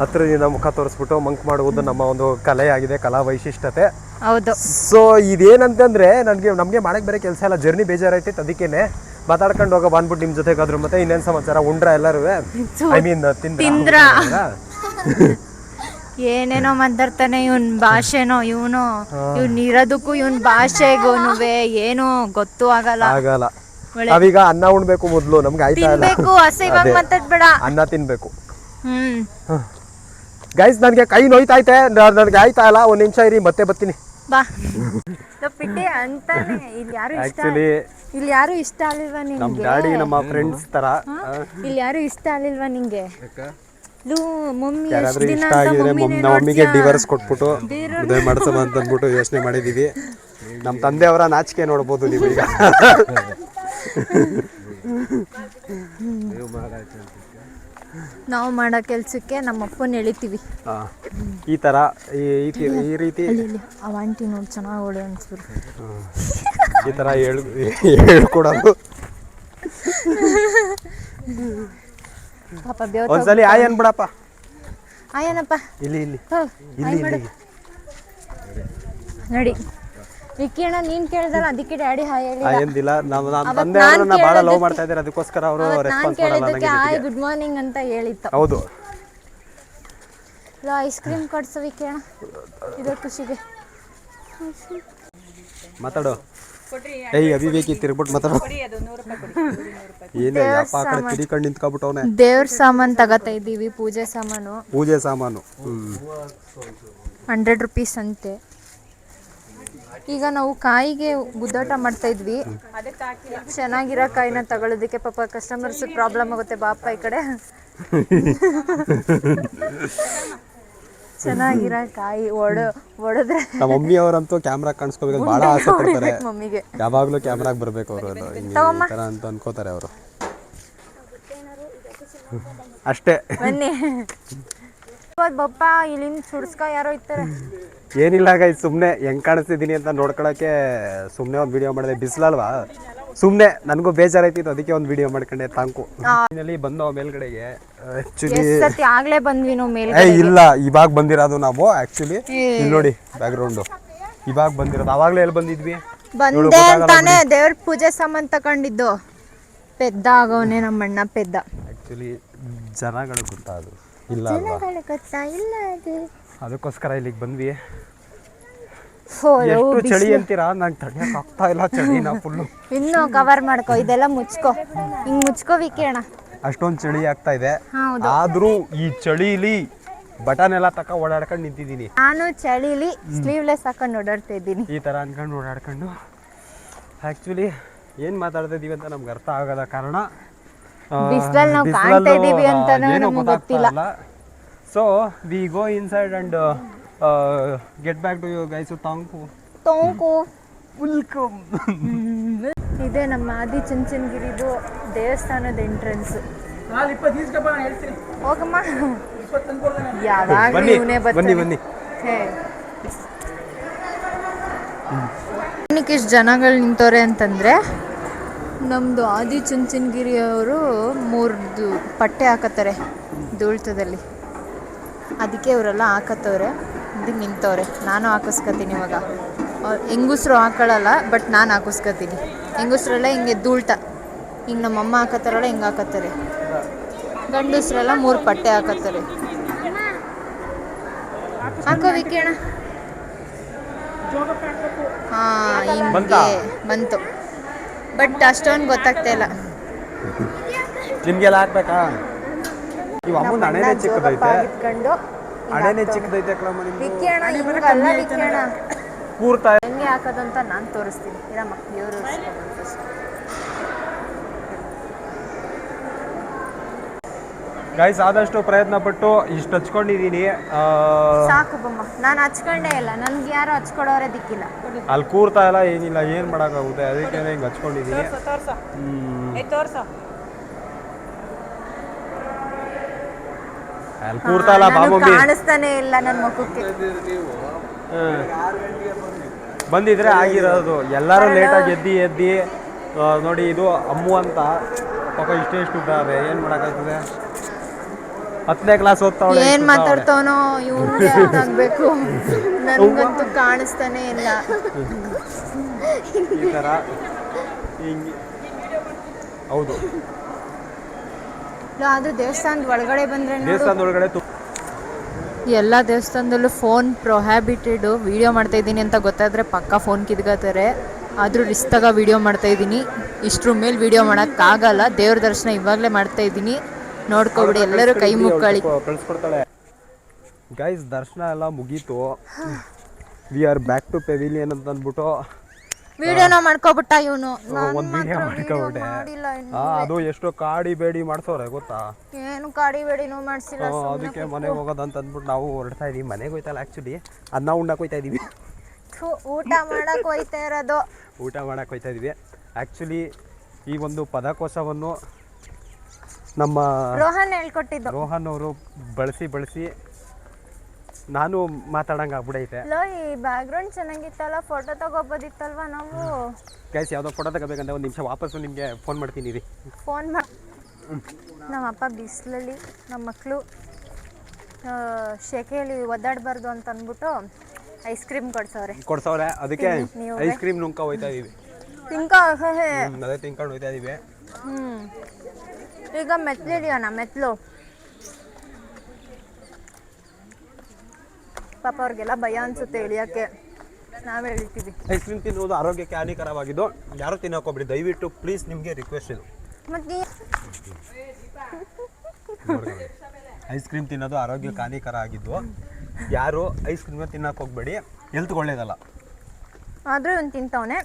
ಹತ್ರದಿಂದ ಮುಖ ತೋರಿಸ್ಬಿಟ್ಟು ಮಂಕ್ ಮಾಡುವುದು ನಮ್ಮ ಒಂದು ಕಲೆಯಾಗಿದೆ ಕಲಾ ವೈಶಿಷ್ಟ್ಯತೆ. ಹೌದು. ಸೊ ಇದೇನಂತಂದ್ರೆ ನನಗೆ ನಮಗೆ ಮಾಡಕ್ಕೆ ಬೇರೆ ಕೆಲಸ ಎಲ್ಲ ಜರ್ನಿ ಬೇಜಾರಾಯ್ತಿತ್ತು ಅದಕ್ಕೇನೆ. ಮಾತಾಡ್ಕೊಂಡು ಹೋಗೋ ಬಂದ್ಬಿಟ್ಟು ನಿಮ್ಮ ಜೊತೆಗಾದ್ರು ಮತ್ತೆ ಇನ್ನೇನು ಸಮಾಚಾರ? ಉಂಡ್ರ ಎಲ್ಲರೂ? ಐ ಮೀನ್ ತಿಂದ್ರ. ಏನೇನೋ ಮಾತಾಡ್ತಾನೆ ಇವನ್ ಭಾಷೆನೋ ಇವನು ಇವ್ನ್ ಇರೋದಕ್ಕೂ ಇವನ್ ಭಾಷೆಗೂನುವೆ ಏನು ಗೊತ್ತು ಆಗಲ್ಲ. ಆಗಲ್ಲ. ಒಳ್ಳೆ- ನಾವೀಗ ಅನ್ನ ಉಣ್ಬೇಕು ಮೊದ್ಲು ನಮ್ಗೆ ಆಯ್ತಾ ಇಲ್ಲ? ತಿನ್ಬೇಕು ಹಸೆ ಇವಾಗ ಅದೇ. ಮಾತಾಡ್ಬೇಡ. ಅನ್ನ ತಿನ್ಬೇಕು. ಹ್ಮ್. ಗೈಸ್ ನನಗೆ ಕೈ ನೋಯ್ತೈತೆ ನನಗೆ ಆಯ್ತಾ ಇಲ್ಲ? ಒಂದ್ ನಿಮಿಷ ಇರಿ ಮತ್ತೆ ಬರ್ತೀನಿ. ಬಾ. ಪಿಟ್ಟಿ ಅಂತಾನೆ. ಇಲ್ಲಿ ಯಾರು ಇಷ್ಟ ಆಕ್ಚುಲಿ ಇಲ್ಲಿ ಯಾರು ಇಷ್ಟ ಆಗಿಲ್ವಾ ನಮ್ಮ ನಿನ್ಗೆ ಡ್ಯಾಡಿ ನಮ್ಮ ಫ್ರೆಂಡ್ಸ್ ತರ. ಇಲ್ಲಿ ಯಾರು ಇಷ್ಟ ಆಲಿಲ್ವಾ ನಿಂಗೆ? ಯಾರಾದ್ರೂ ಇಷ್ಟ ಆಗಿದ್ರೆ ಮಮ್ಮಿಗೆ ಡಿವರ್ಸ್ ಕೊಟ್ಬಿಟ್ಟು ಮದುವೆ ಮಾಡಿಸೋಣ ಅಂತ ಅಂದ್ಬಿಟ್ಟು ಯೋಚನೆ ಮಾಡಿದೀವಿ. ನಮ್ಮ ತಂದೆಯವರ ನಾಚಿಕೆ ನೋಡ್ಬೋದು ನೀವು ಈಗ ನಾವು ಮಾಡೋ ಕೆಲಸಕ್ಕೆ ನಮ್ಮ ಅಪ್ಪನ ಎಳಿತೀವಿ. ಈ ತರ ಈ ಈ ತಿ- ಈ ರೀತಿ ಅವ ಆಂಟಿ ನೋಡಿ ಚೆನ್ನಾಗಿ ಓಡಿ ಅನ್ಸ್ಬಿಡ್ತು ಈ ತರ ಹೇಳ್ ಹೇಳ್ಕೊಡೋದು. ಪಾಪ ಬೇವ್ ಒಂದ್ಸಲಿ ಆಯ್ ಅನ್ಬಿಡಪ್ಪ ಆಯನಪ್ಪ. ಇಲ್ಲಿ ಇಲ್ಲಿ. ಇಲ್ಲಿ ಇಲ್ಲಿ ನೋಡಿ ವಿಕ್ಕಿ ಅಣ್ಣ ನೀನ್ ಕೇಳ್ದಲ್ಲ ಅದಕ್ಕೆ ಡ್ಯಾಡಿ ಹಾಯ್ ಹೇಳಿ ಎಂದಿಲ್ಲ ನಮ್ಮ ನಮ್ಮ ತಂದೆ ನಾನ್ ಅವರನ್ನ ಬಹಳ ಲವ್ ಮಾಡ್ತಾ ಇದ್ದಾರೆ ಅದಕ್ಕೋಸ್ಕರ ಅವರು ನಾನ್ ರೆಸ್ಪಾನ್ಸ್ ಮಾಡಲ್ಲ ಕೇಳಿದ್ದಕ್ಕೆ ನನಗೆ ಹಾಯ್ ಗುಡ್ ಮಾರ್ನಿಂಗ್ ಅಂತ ಹೇಳಿತ್ತು. ಹೌದು. ಐಸ್ ಕ್ರೀಮ್ ಕೊಡ್ಸು ವಿಕ್ಕಿ ಅಣ್ಣ. ಇದೇ ಖುಷಿಗೆ. ಮಾತಾಡು. ಏಯ್ ಅವಿವೇಕಿ ತಿರ್ಗ್ಬಿಟ್ಟು ಮಾತಾಡು. ಏನೇ ಯಪ್ಪ ಆ ಕಡೆ ತಿರ್ಕೊಂಡು ನಿಂತ್ಕೊಬಿಟ್ಟವನೆ ದೇವ್ರ ಸಾಮಾನ್ ತಗೋತಾ ಇದ್ದೀವಿ ಪೂಜೆ ಸಾಮಾನು. ಪೂಜೆ ಸಾಮಾನು. ಹಂಡ್ರೆಡ್ ರುಪೀಸ್ ಅಂತೆ. ಈಗ ನಾವು ಕಾಯಿಗೆ ಗುದ್ದಾಟ ಮಾಡ್ತಾ ಇದ್ವಿ. ಚೆನ್ನಾಗಿರೋ ಕಾಯಿನ ತಗೊಳ್ಳೋದಕ್ಕೆ ಪಾಪ ಕಸ್ಟಮರ್ಸ್ ಪ್ರಾಬ್ಲಮ್ ಆಗುತ್ತೆ ಬಾಪ ಈ ಕಡೆ. ಚೆನ್ನಾಗಿರೋ ಕಾಯಿ ಒಡ ಒಡೆದ್ರೆ ನಮ್ಮ ಮಮ್ಮಿ ಅವರಂತೂ ಕ್ಯಾಮ್ರಾ ಕಾಣಿಸ್ಕೋಬೇಕು. ಬಹಳ ಆಸೆ ಪಡ್ತಾರೆ. ಮಮ್ಮಿಗೆ. ಯಾವಾಗಲೂ ಕ್ಯಾಮ್ರಾಗ್ ಬರಬೇಕು ಅವರು ಹಿಂಗೆ ಈ ಥರ ಅಂತ ಅನ್ಕೋತಾರೆ ಅವರು. ಅಷ್ಟೇ. ಬನ್ನಿ. ಬಪ್ಪ ಇಲ್ಲಿಂದ ಸುಡ್ಸ್ಕ ಯಾರೋ ಇರ್ತಾರೆ. ಏನಿಲ್ಲ ಗೈ ಸುಮ್ಮನೆ ಹೆಂಗ್ ಕಾಣಿಸ್ತಿದ್ದೀನಿ ಅಂತ ನೋಡ್ಕೊಳಕ್ಕೆ ಸುಮ್ಮನೆ ಒಂದು ವಿಡಿಯೋ ಮಾಡಿದೆ. ಬಿಸಿಲಲ್ವಾ? ಸುಮ್ಮನೆ ನನಗೂ ಬೇಜಾರಾಯ್ತಿತ್ತು ಅದಕ್ಕೆ ಒಂದು ವಿಡಿಯೋ ಮಾಡ್ಕೊಂಡೆ ತಾಂಕು ಬಂದೋ ಮೇಲ್ಗಡೆಗೆ ಸತಿ ಆಗ್ಲೇ ಬಂದ್ವಿ ನಾವು ಮೇಲೆ ಏ ಇಲ್ಲ ಇವಾಗ ಬಂದಿರೋದು ನಾವು ಆಕ್ಚುಲಿ ಇಲ್ಲಿ ನೋಡಿ ಬ್ಯಾಕ್ಗ್ರೌಂಡು ಇವಾಗ ಬಂದಿರೋದು ಅವಾಗಲೇ ಎಲ್ಲಿ ಬಂದಿದ್ವಿ? ಬಂದೆ ಅಂತಾನೆ ದೇವ್ರ ಪೂಜೆ ಸಾಮಾನ್ ತಕೊಂಡಿದ್ದು ಪೆದ್ದ ಆಗವನೆ ನಮ್ಮಣ್ಣ ಪೆದ್ದ. ಆಕ್ಚುಲಿ ಜನಗಳು ಗೊತ್ತಾ ಅದು ಇಲ್ಲ ಅಲ್ವಾ? ಗೊತ್ತಾ? ಇಲ್ಲ ಅದು. ಅದಕ್ಕೋಸ್ಕರ ಇಲ್ಲಿಗೆ ಬಂದ್ವಿ. ಎಷ್ಟು ಚಳಿ. ಅಂತೀರಾ? ನಂಗೆ ತಡಿಯಕ್ ಆಗ್ತಾ ಇಲ್ಲ ಚಳಿನ ಫುಲ್ಲು ಇನ್ನು ಕವರ್ ಮಾಡ್ಕೋ ಇದೆಲ್ಲ ಮುಚ್ಕೋ. ಹಿಂಗ್ ಮುಚ್ಕೋ ವಿಕಿ ಅಣ್ಣ. ಅಷ್ಟೊಂದು ಚಳಿ ಆಗ್ತಾ ಇದೆ. ಆದ್ರೂ ಈ ಚಳಿಲಿ ಬಟನ್ ಎಲ್ಲ ತಕ ಓಡಾಡ್ಕೊಂಡು ನಿಂತಿದ್ದೀನಿ. ನಾನು ಚಳಿಲಿ ಸ್ಲೀವ್ಲೆಸ್ ಹಾಕೊಂಡು ಓಡಾಡ್ತಾ ಇದ್ದೀನಿ. ಈ ತರ ಅನ್ಕೊಂಡು ಓಡಾಡ್ಕೊಂಡು. ಆಕ್ಚುಲಿ ಏನ್ ಮಾತಾಡ್ತಾ ಇದೀವಿ ಅಂತ ನಮ್ಗೆ ಅರ್ಥ ಆಗದ ಕಾರಣ ಬಿಸ್ಲಲ್ಲಿ ನಾವ್ ಕಾಣ್ತಾ ಇದೀವಿ ಗೊತ್ತಿಲ್ಲ. So we go inside and get back to you guys thank you thank you welcome ಇದೆ ನಮ್ಮ ಆದಿ ಚಂಚನಗಿರಿದು ದೇವಸ್ಥಾನದ ಎಂಟ್ರೆನ್ಸ್ ಹೋಗಮ್ಮ. ಯಾವಾಗ ಬನ್ನಿ ಇವನೇ ಬನ್ನಿ ಬನ್ನಿ. ಏನಕ್ಕೆ ಇಷ್ಟು ಜನಗಳು ನಿಂತವ್ರೆ ಅಂತಂದರೆ ನಮ್ಮದು ಆದಿ ಚುಂಚನಗಿರಿಯವರು ಮೂರ್ದು ಪಟ್ಟೆ ಹಾಕತ್ತಾರೆ ಧೂಳ್ತದಲ್ಲಿ. ಅದಕ್ಕೆ ಇವರೆಲ್ಲ ಹಾಕತ್ತವ್ರೆ. ಅದಕ್ಕೆ ನಿಂತವ್ರೆ. ನಾನು ಹಾಕಿಸ್ಕೊತೀನಿ ಇವಾಗ. ಹೆಂಗಸ್ರು ಹಾಕೊಳ್ಳಲ್ಲ ಬಟ್ ನಾನು ಹಾಕಿಸ್ಕೊತೀನಿ. ಹೆಂಗುಸ್ರೆಲ್ಲ ಹಿಂಗೆ ಧೂಳ್ತ. ಹಿಂಗೆ ನಮ್ಮಮ್ಮ ಹಾಕತ್ತಾರಲ್ಲ ಹಿಂಗೆ ಹಾಕತ್ತಾರೆ. ಗಂಡಸ್ರೆಲ್ಲ ಮೂರು ಪಟ್ಟೆ ಹಾಕತ್ತಾರೆ. ಹಾಕೋ ವಿಕಿಣ ಹಾ ಬಂತಾ? ಹಿಂಗೆ ಬಂತು? ಬಟ್ ಅಷ್ಟೊಂದು ಗೊತ್ತಾಗ್ತಾ ಇಲ್ಲ. ನಿಮ್ಗೆಲ್ಲ ಹಾಕ್ಬೇಕಾ? ಇವ್ ಅಮ್ಮನ ಹಣೆನೇ ಚಿಕ್ಕದೈತೆ. ಹಣೆನೇ ಚಿಕ್ಕದೈತೆ ಕಣಮ್ಮ ನಿಮ್ದು? ವಿಕ್ಯಣ ಹಿಂಗಲ್ಲ ವಿಕ್ಯಣ ಕೂರ್ತಾ ಹೆಂಗೆ ಹಾಕೋದಂತ ನಾನು ತೋರಿಸ್ತೀನಿ. ಇರಮ್ಮ ಇವರು ಗೈಸ್ ಆದಷ್ಟು ಪ್ರಯತ್ನ ಪಟ್ಟು ಇಷ್ಟು ಹಚ್ಕೊಂಡಿದೀನಿ. ಆ, ಸಾಕು ಬಮ್ಮ. ನಾನು ಹಚ್ಕೊಂಡೇ ಇಲ್ಲ. ನನ್ಗೆ ಯಾರು ಹಚ್ಕೊಡೋರೆ ದಿಕ್ಕಿಲ್ಲ. ಅಲ್ಲಿ ಕೂರ್ತಾ ಇಲ್ಲ ಏನಿಲ್ಲ ಏನ್ ಮಾಡಕ್ಕಾಗುತ್ತೆ ಅದಕ್ಕೆ ಹಿಂಗೆ ಹಚ್ಕೊಂಡಿದೀನಿ. ತೋರ್ಸ ಹ್ಮ್. ಏ ತೋರ್ಸ ಅಲ್ಲಿ ಕೂರ್ತಾ ಇಲ್ಲ ಕಾಣಿಸ್ತಾನೆ ಇಲ್ಲ ನನ್ನ ಮುಖಕ್ಕೆ. ಬಂದಿದ್ರೆ ಆಗಿರೋದು. ಎಲ್ಲರೂ ಲೇಟಾಗಿ ಎದ್ದಿ ಎದ್ದಿ ನೋಡಿ ಇದು ಅಮ್ಮು ಅಂತ. ಪಾಪ ಇಷ್ಟೇ ಇಷ್ಟು ಇದ್ದಾವೆ ಏನ್ ಮಾಡಕ್ಕಾಗ್ತದೆ? ಹತ್ತನೇ ಕ್ಲಾಸ್ ಓದ್ತಾವಳೆ ಏನ್ ಮಾತಾಡ್ತಾವನೋ ಇವ್ರು ಆಗ್ಬೇಕು. ನನ್ಗಂತೂ ಕಾಣಿಸ್ತಾನೆ ಇಲ್ಲ. ಈ ತರ. ಹಿಂಗೆ. ಹೌದು. ಅದು ದೇವಸ್ಥಾನದ ಒಳಗಡೆ ಬಂದ್ರೆ ದೇವಸ್ಥಾನದ ಒಳಗಡೆ ತು ಎಲ್ಲ ದೇವಸ್ಥಾನದಲ್ಲೂ ಫೋನ್ ಪ್ರೊಹ್ಯಾಬಿಟೆಡ್ ವಿಡಿಯೋ ಮಾಡ್ತಾ ಇದ್ದೀನಿ ಅಂತ ಗೊತ್ತಾದ್ರೆ ಪಕ್ಕ ಫೋನ್ ಕಿದ್ಕೋತಾರೆ ಆದ್ರೂ ರಿಸ್ತಾಗ ವಿಡಿಯೋ ಮಾಡ್ತಾ ಇದ್ದೀನಿ. ಇಷ್ಟ್ರ ಮೇಲೆ ವಿಡಿಯೋ ಮಾಡೋಕ್ಕಾಗಲ್ಲ. ದೇವ್ರ ದರ್ಶನ ಇವಾಗಲೇ ಮಾಡ್ತಾ ಇದ್ದೀನಿ. ನೋಡ್ಕೊಬಿಡಿ ಎಲ್ಲರೂ ಕೈ ಮುಕ್ಕಳಿ. ಗೈಸ್ ದರ್ಶನ ಎಲ್ಲ ಮುಗೀತು. We are back to pavilion ಅಂತ ಅಂದ್ಬಿಟ್ಟು ವಿಡಿಯೋನ ಮಾಡ್ಕೊಬಿಟ್ಟ ಇವನು. ಒಂದ್ ವಿಡಿಯೋ ಮಾಡ್ಕೊಬಿಟ್ಟೆ. ಮಾಡಿಲ್ಲ ಹಾ ಅದು ಎಷ್ಟು ಕಾಡಿ ಬೇಡಿ ಮಾಡ್ಸೋರೆ ಗೊತ್ತಾ? ಏನು ಕಾಡಿ ಬೇಡಿನೂ ಮಾಡಿಸಿಲ್ಲ ಅದಕ್ಕೆ ಮನೆಗೆ ಹೋಗೋದಂತ ಅಂದ್ಬಿಟ್ಟು ನಾವು ಹೊರಡ್ತಾ ಇದೀವಿ. ಮನೆಗೆ ಹೋಯ್ತಲ್ಲ ಆ್ಯಕ್ಚುಲಿ ಅನ್ನ ಉಣ್ಣಕ್ಕೆ ಹೋಯ್ತಾ ಇದೀವಿ. ಊಟ ಮಾಡಕ್ ಹೋಯ್ತಾ ಇರೋದು. ಊಟ ಮಾಡಕ್ಕೆ ಹೋಯ್ತಾ ಇದೀವಿ. ಆ್ಯಕ್ಚುಲಿ ಈ ಒಂದು ಪದಕೋಶವನ್ನು ನಮ್ಮ ರೋಹನ್ ಹೇಳ್ಕೊಟ್ಟಿದ್ದು. ರೋಹನ್ ಅವರು ಬಳಸಿ ಬಳಸಿ ನಾನು ಮಾತಾಡಂಗ ಆಗ್ಬಿಡೈತೆ. ಲೋ ಈ ಬ್ಯಾಕ್ಗ್ರೌಂಡ್ ಚೆನ್ನಾಗಿತ್ತಲ್ಲ ಫೋಟೋ ತಗೋಬೋದಿತ್ತಲ್ವಾ ನಾವು? ಗೈಸ್ ಯಾವುದೋ ಫೋಟೋ ತಗೋಬೇಕಂತ ಒಂದು ನಿಮಿಷ ವಾಪಸ್ಸು ನಿಮಗೆ ಫೋನ್ ಮಾಡ್ತೀನಿ ರೀ ಫೋನ್ ಮಾಡಿ ನಮ್ಮ ಅಪ್ಪ ಬಿಸಿಲಲ್ಲಿ ನಮ್ಮ ಮಕ್ಕಳು ಶೆಕೆಯಲ್ಲಿ ಒದ್ದಾಡಬಾರ್ದು ಅಂತ ಅಂದ್ಬಿಟ್ಟು ಐಸ್ ಕ್ರೀಮ್ ಕೊಡ್ಸವ್ರೆ. ಕೊಡ್ಸವ್ರೆ ಅದಕ್ಕೆ ಐಸ್ ಕ್ರೀಮ್ ನುಂಕ ಹೋಯ್ತಾ ಇದೀವಿ. ತಿಂಕ ಅದೇ ತಿನ್ಕೊಂಡು ಹೋಯ್ತಾ ಇದೀವಿ. ಹ್ಞೂ ಈಗ ಮೆತ್ಲಿದೆಯಣ್ಣ ಮೆತ್ಲು? ಪಾಪ ಅವ್ರಿಗೆಲ್ಲ ಭಯ ಅನ್ಸುತ್ತೆ ಇಳಿಯೋಕ್ಕೆ ನಾವೇ ಹೇಳ್ತೀವಿ ಐಸ್ ಕ್ರೀಮ್ ತಿನ್ನುವುದು ಆರೋಗ್ಯಕ್ಕೆ ಹಾನಿಕರವಾಗಿದ್ದು ಯಾರು ತಿನ್ನೋಕೋಬಿಡಿ ದಯವಿಟ್ಟು ಪ್ಲೀಸ್ ನಿಮಗೆ ರಿಕ್ವೆಸ್ಟ್ ಇದು. ಮತ್ತೆ ಐಸ್ ಕ್ರೀಮ್ ತಿನ್ನೋದು ಆರೋಗ್ಯಕ್ಕೆ ಹಾನಿಕರ ಆಗಿದ್ದು ಯಾರು ಐಸ್ ಕ್ರೀಮ್ ತಿನ್ನಕ್ಕೆ ಹೋಗ್ಬೇಡಿ ಹೆಲ್ತ್ ಒಳ್ಳೇದಲ್ಲ. ಆದ್ರೂ ಇವ್ನು ತಿಂತವನೆ.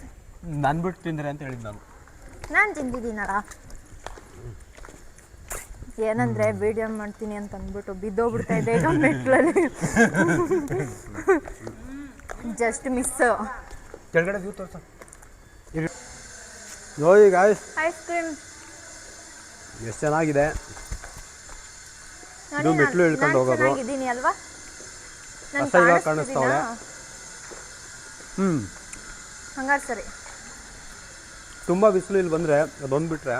ನಾನು ಬಿಟ್ಟು ತಿಂದ್ರೆ ಅಂತ ಹೇಳಿದ್ದು ನಾನು. ನಾನು ತಿಂದಿದ್ದೀನಲ್ಲ ಏನಂದ್ರೆ ವಿಡಿಯೋ ಮಾಡ್ತೀನಿ ಅಂತ ಅಂದ್ಬಿಟ್ಟು ಬಿದ್ದೋಗ್ಬಿಡ್ತಾ ಇದೆ ಈಗ ಮೆಟ್ಲಲ್ಲಿ ಜಸ್ಟ್ ಮಿಸ್ ಕೆಳಗಡೆ ವ್ಯೂ ತೋರ್ಸ. ನೋಡಿ ಗಾಯ್ಸ್ ಐಸ್ ಕ್ರೀಮ್ ಎಷ್ಟು ಚೆನ್ನಾಗಿದೆ. ಇದು ಮೆಟ್ಲು ಇಳ್ಕೊಂಡು ಹೋಗೋದು. ಇದೀನಿ ಅಲ್ವಾ? ಅಸಹ್ಯವಾಗಿ ಕಾಣಿಸ್ತಾವಳೆ. ಹ್ಞೂ ಹಂಗಾರೆ ಸರಿ. ತುಂಬ ಬಿಸಿಲು ಇಲ್ಲಿ ಬಂದರೆ ಅದೊಂದು ಬಿಟ್ಟರೆ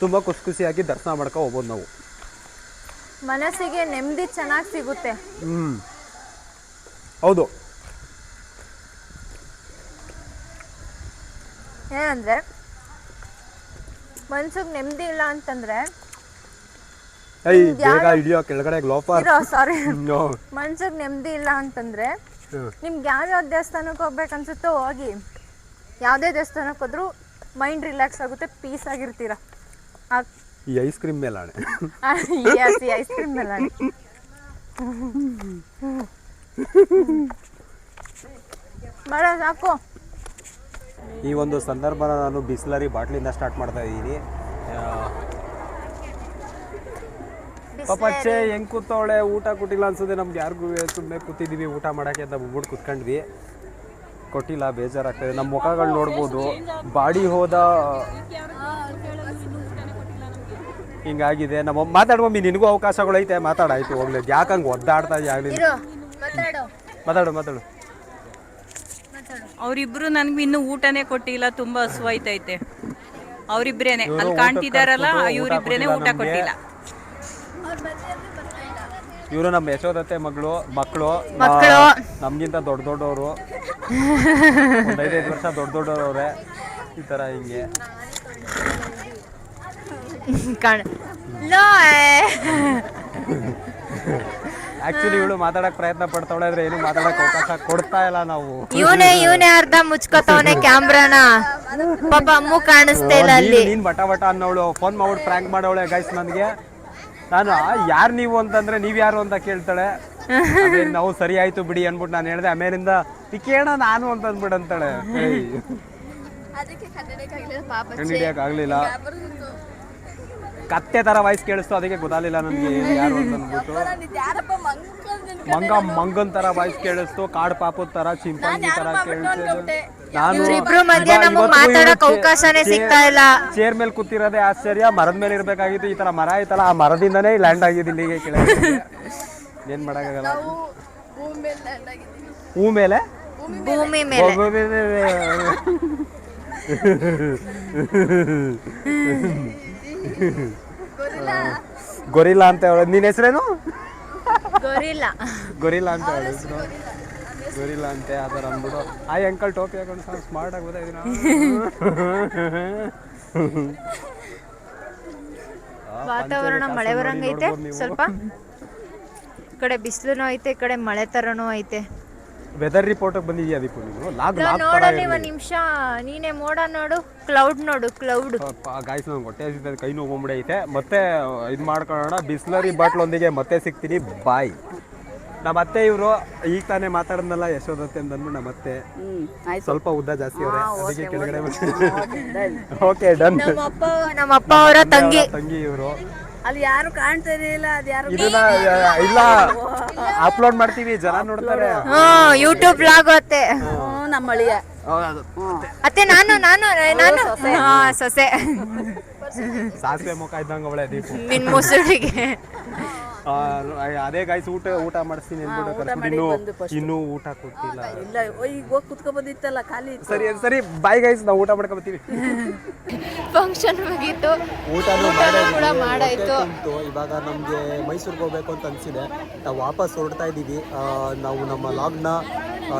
ತುಂಬ ಖುಷಿ ಖುಷಿಯಾಗಿ ದರ್ಶನ ಮಾಡ್ಕೊ ಹೋಗ್ಬೋದು ನಾವು. ಮನಸ್ಸಿಗೆ ನೆಮ್ಮದಿ ಚೆನ್ನಾಗಿ ಸಿಗುತ್ತೆ. ಹ್ಞೂ ಹೌದು. ಏನಂದ್ರೆ ಮನ್ಸಿಗೆ ನೆಮ್ಮದಿ ಇಲ್ಲ ಅಂತಂದ್ರೆ ಕೆಳಗಡೆ ಸಾರಿ ಮನ್ಸಿಗೆ ನೆಮ್ಮದಿ ಇಲ್ಲ ಅಂತಂದ್ರೆ ನಿಮ್ಗೆ ನಿಮ್ಗೆ ಯಾವ ದೇವಸ್ಥಾನಕ್ಕೆ ಹೋಗ್ಬೇಕನ್ಸುತ್ತೋ ಹೋಗಿ ಯಾವುದೇ ದೇವಸ್ಥಾನಕ್ಕೆ ಹೋದ್ರೂ ಮೈಂಡ್ ರಿಲ್ಯಾಕ್ಸ್ ಆಗುತ್ತೆ ಪೀಸ್ ಆಗಿರ್ತೀರ. ಈ ಐಸ್ ಕ್ರೀಮ್ ಮೇಲೆ ಈ ಐಸ್ ಕ್ರೀಮ್ ಮೇಲೆ ಬಡ ಸಾಕು. ಈ ಒಂದು ಸಂದರ್ಭನ ನಾನು ಬಿಸ್ಲರಿ ಬಾಟ್ಲಿಂದ ಸ್ಟಾರ್ಟ್ ಮಾಡ್ತಾ ಇದ್ದೀನಿ. ಪಪ್ಪಚ್ಚೆ ಹೆಂಗ್ ಕೂತವಳೆ? ಊಟ ಕೊಟ್ಟಿಲ್ಲ ಅನ್ಸುತ್ತೆ ನಮ್ಗೆ. ಯಾರಿಗೂ ಸುಮ್ಮನೆ ಕೂತಿದ್ದೀವಿ. ಊಟ ಮಾಡಕ್ಕೆ ಅಂತ ಬಿಟ್ಬಿಟ್ಟು ಕುತ್ಕೊಂಡ್ವಿ. ಕೊಟ್ಟಿಲ್ಲ ಬೇಜಾರಾಗ್ತದೆ ನಮ್ಮ ಮುಖಗಳು ನೋಡ್ಬೋದು. ಬಾಡಿ ಹೋದ ಹಿಂಗಾಗಿದೆ. ನಮ್ಮ ಮಾತಾಡ್ಬೊಮ್ಮಿ ನಿನಗೂ ಅವಕಾಶಗಳೈತೆ. ಮಾತಾಡಾಯ್ತು ಹೋಗ್ಲಿ. ಯಾಕೆ ಹಂಗೆ ಒದ್ದಾಡ್ತಾ ಇದೆಯಾ? ಆಗಲಿ ಮಾತಾಡು. ಮಾತಾಡು ಮಾತಾಡು. ಅವರಿಬ್ರು ನನ್ಗೆ ಇನ್ನು ಊಟನೇ ಕೊಟ್ಟಿಲ್ಲ ತುಂಬಾ ಹಸುವಾಯ್ತೈತೆ. ಅವರಿಬ್ರೇನೆ. ಅಲ್ಲಿ ಕಾಣ್ತಿದಾರಲ್ಲ ಇವರಿಬ್ರೇನೆ ಊಟ ಕೊಟ್ಟಿಲ್ಲ. ಇವರು ನಮ್ಮ ಯಶೋದತ್ತೆ ಮಗಳು ಮಕ್ಕಳು ಮಕ್ಳು. ನಮ್ಗಿಂತ ದೊಡ್ಡ ದೊಡ್ಡವರು. ಐದೈದು ವರ್ಷ ದೊಡ್ಡ ದೊಡ್ಡವ್ರವ್ರೆ. ಈ ತರ ಹಿಂಗೆ. ಕಾಣ ಲೋ ಆಕ್ಚುಲಿ ಇವಳು ಮಾತಾಡಕ್ ಪ್ರಯತ್ನ ಪಡ್ತಾವಳೆ ಆದ್ರೆ ಏನು ಮಾತಾಡಕ್ ಅವಕಾಶ ಕೊಡ್ತಾ ಇಲ್ಲ ನಾವು. ಇವನೇ ಇವನೇ ಅರ್ಧ ಮುಚ್ಕೋತಾವನೆ ಕ್ಯಾಮ್ರಾನ. ಪಾಪ ಅಮ್ಮು ಕಾಣಿಸ್ತಾ ಇಲ್ಲ ಅಲ್ಲಿ. ನೀನ್- ಬಟ ಬಟ ಅನ್ನೋಳು. ಫೋನ್ ಮಾಡ್ಬಿಟ್ಟು ಪ್ರ್ಯಾಂಕ್ ಮಾಡೋಳೆ ಗೈಸ್ ನನಗೆ. ನಾನು ಯಾರು ನೀವು ಅಂತಂದ್ರೆ ನೀವು ಯಾರು ಅಂತ ಕೇಳ್ತಾಳೆ. ನಾವು ಸರಿ ಆಯ್ತು ಬಿಡಿ ಅನ್ಬಿಟ್ಟು ನಾನು ಹೇಳ್ದೆ ಆಮೇಲಿಂದ ಕೇಳ ನಾನು ಅಂತ ಅಂದ್ಬಿಟ್ಟು ಅಂತಾಳೆ. ಕಂಡಿಡಿಯಕ್ ಆಗ್ಲಿಲ್ಲ ಕತ್ತೆ ತರ ವಾಯ್ಸ್ ಕೇಳಿಸ್ತು ಅದಕ್ಕೆ ಗೊತ್ತಾಗಲಿಲ್ಲ ನನಗೆ ಯಾರು ಅಂತ ಅಂದ್ಬಿಟ್ಟು. ಮಂಗ ಮಂಗನ್ ತರ ವಾಯ್ಸ್ ಕೇಳಿಸ್ತು ಕಾಡ್ ಪಾಪದ ತರ ಚಿಂಪಾಂಜಿ ತರ ಕೇಳಿಸ್ತು. ನಾನು ಇವ್ರಿಬ್ರು ಮಧ್ಯೆ ನಮಗ್ ಮಾತಾಡಕ್ ಅವಕಾಶನೇ ಸಿಗ್ತಾ ಇಲ್ಲ. ಚೇರ್ ಮೇಲೆ ಕೂತಿರೋದೇ ಆಶ್ಚರ್ಯ ಮರದ ಮೇಲೆ ಇರ್ಬೇಕಾಗಿತ್ತು ಈ ತರ ಮರ ಐತಲ್ಲ ಆ ಮರದಿಂದನೇ ಲ್ಯಾಂಡ್ ಆಗಿದೆ ಇಲ್ಲಿಗೆ ಕೆಳಗೆ. ಏನ್ ಮಾಡಕ್ಕಾಗಲ್ಲ. ಹೂ ಮೇಲೆ. ಭೂಮಿ ಮೇಲೆ. ಗೊರಿಲ್ಲಾ. ಅಂತ ಹೇಳೋದು. ನಿನ್ನ ಹೆಸರೇನು? ಗೊರಿಲ್ಲ. ಗೊರಿಲ್ಲಾ ಅಂತ ಹೇಳೋದು. ಗೊರಿಲ್ಲ. ಅಂತೆ ಆ ಥರ ಅಂದ್ಬಿಟ್ಟು ಆಯ್ ಅಂಕಲ್ ಟೋಪಿ ಹಾಕೊಂಡು ಸ್ವಲ್ಪ ಸ್ಮಾರ್ಟ್ ಆಗಿ ಗೊತ್ತಾಯ್ತು ವಾತಾವರಣ ಮಳೆ ಬರಂಗೈತೆ ಸ್ವಲ್ಪ. ಈ ಕಡೆ ಬಿಸಿಲೂ ಐತೆ ಈ ಕಡೆ ಮಳೆ ಥರನೂ ಐತೆ. ವೆದರ್ ರಿಪೋರ್ಟ್ ಬಂದಿದ್ಯಾ ಅದಕ್ಕೂ ನೀನು? ಲಾಗ್ ಲಾಗ್ ನೋಡಲ್ಲಿ ಒಂದ್ ನಿಮಿಷ. ನೀನೇ ಮೋಡ ನೋಡು ಕ್ಲೌಡ್ ನೋಡು ಕ್ಲೌಡ್ ಗಾಯ್ಸ್ ನಂಗೆ ಹೊಟ್ಟೆ ಹಸಿತದೆ ಕೈ ನೋವು ಐತೆ ಮತ್ತೆ ಇದು ಮಾಡ್ಕೊಳ್ಳೋಣ ಬಿಸ್ಲರಿ ಬಾಟ್ಲೊಂದಿಗೆ ಮತ್ತೆ ಸಿಗ್ತೀನಿ. ಬಾಯ್ ನಮ್ಮ ಅತ್ತೆ ಇವರು ಈಗ ತಾನೇ ಮಾತಾಡಿದ್ನಲ್ಲ ಯಶೋದತ್ತೆ ಅಂತ ಅಂದ್ಬಿಟ್ಟು ನಮ್ಮ ಅತ್ತೆ. ಸ್ವಲ್ಪ ಉದ್ದ ಜಾಸ್ತಿ ಅವ್ರೆ. ಅದಕ್ಕೆ ಕೆಳಗಡೆ ಓಕೆ ಡನ್ ನಮ್ಮ ಅಪ್ಪ ಅವರ ತಂಗಿ. ತಂಗಿ ಇವರು. ಅಲ್ಲಿ ಯಾರು ಕಾಣ್ತಾ ಇರಲಿಲ್ಲ ಅದು ಯಾರು ಇದನ್ನ ಇಲ್ಲ ಅಪ್ಲೋಡ್ ಮಾಡ್ತೀವಿ ಜನ ನೋಡ್ತಾರೆ. ಹ್ಮ್ ಯೂಟ್ಯೂಬ್ ಬ್ಲಾಗ್ ಅತ್ತೆ. ನಮ್ಮ ಅಳಿಯ. ಅತ್ತೆ ನಾನು ನಾನು ನಾನು. ಹಾ, ಸೊಸೆ. ಸಾಸಿವೆ ಮುಖ ಇದ್ದಂಗ ಅವಳೆ ದೀಪ. ನಿನ್ ಮುಸುಳಿಗೆ. ಅದೇ ಗಾಯ್ಸ್ ಊಟ ಊಟ ಮಾಡಿಸ್ತೀನಿ ಅಂದ್ಬಿಟ್ಟು ಕರ್ಸ್ಬಿಟ್ಟು ಇನ್ನೂ ಇನ್ನೂ ಊಟ ಕೊಟ್ಟಿಲ್ಲ. ಇಲ್ಲ ಈಗ ಹೋಗಿ ಕುತ್ಕೊ ಬಂದಿತ್ತಲ್ಲ ಖಾಲಿ ಸರಿ ಸರಿ ಬಾಯ್ ಗಾಯ್ಸ್ ನಾವು ಊಟ ಮಾಡ್ಕೊಬತ್ತೀವಿ. ಫಂಕ್ಷನ್ ಮುಗೀತು. ಊಟ ಕೂಡ ಮಾಡಾಯ್ತು. ಇವಾಗ ನಮಗೆ ಮೈಸೂರಿಗೆ ಹೋಗ್ಬೇಕು ಅಂತ ಅನ್ಸಿದೆ. ನಾವು ವಾಪಸ್ ಹೊರಡ್ತಾ ಇದ್ದೀವಿ. ನಾವು ನಮ್ಮ ಲಾಗ್ನ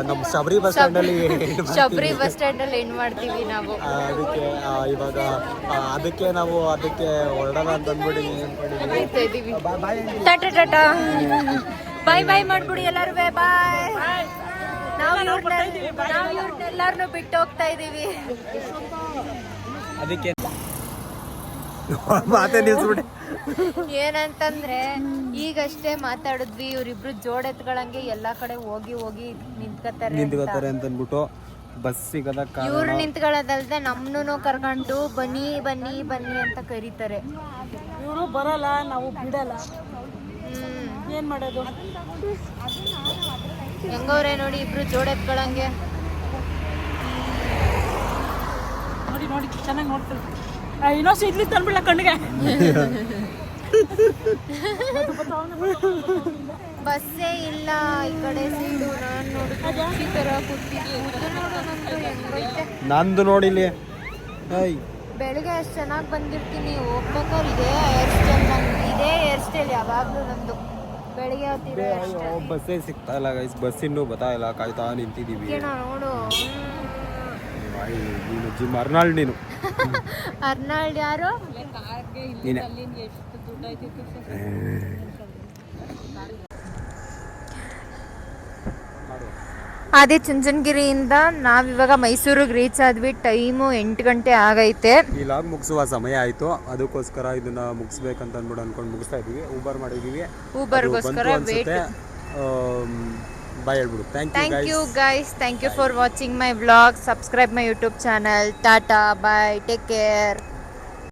ನಮ್ಮ ಶಬರಿ ಬಸ್ ಸ್ಟ್ಯಾಂಡಲ್ಲಿ ಶಬರಿ ಬಸ್ ಸ್ಟ್ಯಾಂಡ್ ಅಲ್ಲಿ ಏನ್ ಮಾಡ್ತೀವಿ ನಾವು? ಅದಕ್ಕೆ ಇವಾಗ ಅದಕ್ಕೆ ನಾವು ಅದಕ್ಕೆ ಹೊರಡೋಣ ಅಂತ ಅಂದ್ಬಿಡಿ ಟಾಟಾ ಟಾಟಾ. ಬಾಯ್ ಬಾಯ್ ಮಾಡ್ಬಿಡಿ ಎಲ್ಲಾರು ಬಾಯ್ ನಾವು ಇವ್ರನ್ನೆಲ್ಲಾರನು ಬಿಟ್ಟು ಹೋಗ್ತಾ ಇದೀವಿ ಅದಕ್ಕೆ ಮಾತೇ ನಿಲ್ಸ್ಬಿಟ್ಟೆ. ಏನಂತಂದ್ರೆ ಈಗಷ್ಟೇ ಮಾತಾಡಿದ್ವಿ ಇವ್ರಿಬ್ರು ಜೋಡೆತ್ಗಳಂಗೆ ಎಲ್ಲಾ ಕಡೆ ಹೋಗಿ ಹೋಗಿ ನಿಂತ್ಕತಾರೆ. ನಿಂತ್ಕೋತಾರೆ ಅಂತ ಅಂದ್ಬಿಟ್ಟು ಬಸ್ ಸಿಗದ ಇವ್ರು ನಿಂತ್ಕೊಳ್ಳೋದಲ್ದೆ ನಮ್ನು ಕರ್ಕೊಂಡು ಬನ್ನಿ ಬನ್ನಿ ಬನ್ನಿ ಅಂತ ಕರೀತಾರೆ. ಇವರು ಬರಲ್ಲ ನಾವು ಬಿಡಲ್ಲ. ಏನ್ ಮಾಡೋದು? ಹೆಂಗವ್ರೆ ನೋಡಿ ಇಬ್ರು ಜೋಡೆತ್ಗಳಂಗೆ? ನೋಡಿ ನೋಡಿ ಚೆನ್ನಾಗಿ ನೋಡ್ತೀವಿ ಇನ್ನೊಂದು ಇಡ್ಲಿ ತಂದ್ಬಿಡ್ಲ ಕಣ್ಣಿಗೆ? ಬಸ್ಸೇ ಇಲ್ಲ ಈ ಕಡೆ ಸೀಟು ನಾನು ನೋಡಿದ್ರೆ ಈ ನಂದು ನೋಡಿಲಿ ಬೆಳಿಗ್ಗೆ ಎಷ್ಟು ಚೆನ್ನಾಗಿ ಬಂದಿರ್ತೀನಿ ಹೋಗ್ಬೇಕಾದ್ರೆ ಇದೇ ಹೇರ್ ಸ್ಟೈಲ್ ನಂದು ಇದೇ ಹೇರ್ ಸ್ಟೈಲ್ ಯಾವಾಗಲೂ ನಂದು. ಬೆಳಿಗ್ಗೆ ಹೊತ್ತಿದೆ ಬಸ್ಸೇ ಸಿಗ್ತಾ ಇಲ್ಲ ಗೈಸ್ ಬಸ್ ಇನ್ನೂ ಬತ್ತಾ ಇಲ್ಲ ಕಾಯ್ತಾ ನಿಂತಿದ್ದೀವಿ ಏನೋ ನೋಡು ನೀನು ಜಿಮ್ ಅರ್ನಾಲ್ಡ್ ನೀನು. ಅರ್ನಾಲ್ಡ್ ಯಾರು? ಅದೇ ಚುಂಚನಗಿರಿಯಿಂದ ನಾವಿವಾಗ ಮೈಸೂರಿಗೆ ರೀಚ್ ಆದ್ವಿ. ಟೈಮು ಎಂಟು ಗಂಟೆ ಆಗೈತೆ. ವಿಲಾಗ್ ಲಾಗ್ ಮುಗಿಸುವ ಸಮಯ ಆಯಿತು. ಅದಕ್ಕೋಸ್ಕರ ಇದನ್ನ ಮುಗಿಸ್ಬೇಕಂತ ಅಂದ್ಬಿಟ್ಟು ಅನ್ಕೊಂಡು ಮುಗಿಸ್ತಾ ಇದ್ದೀವಿ. ಊಬರ್ ಮಾಡಿದೀವಿ ಊಬರ್ಗೋಸ್ಕರ ವೇಟ್ ಬಾಯ್ ಹೇಳ್ಬಿಡು. Thank you guys thank you for watching my vlog subscribe my YouTube channel tata bye take care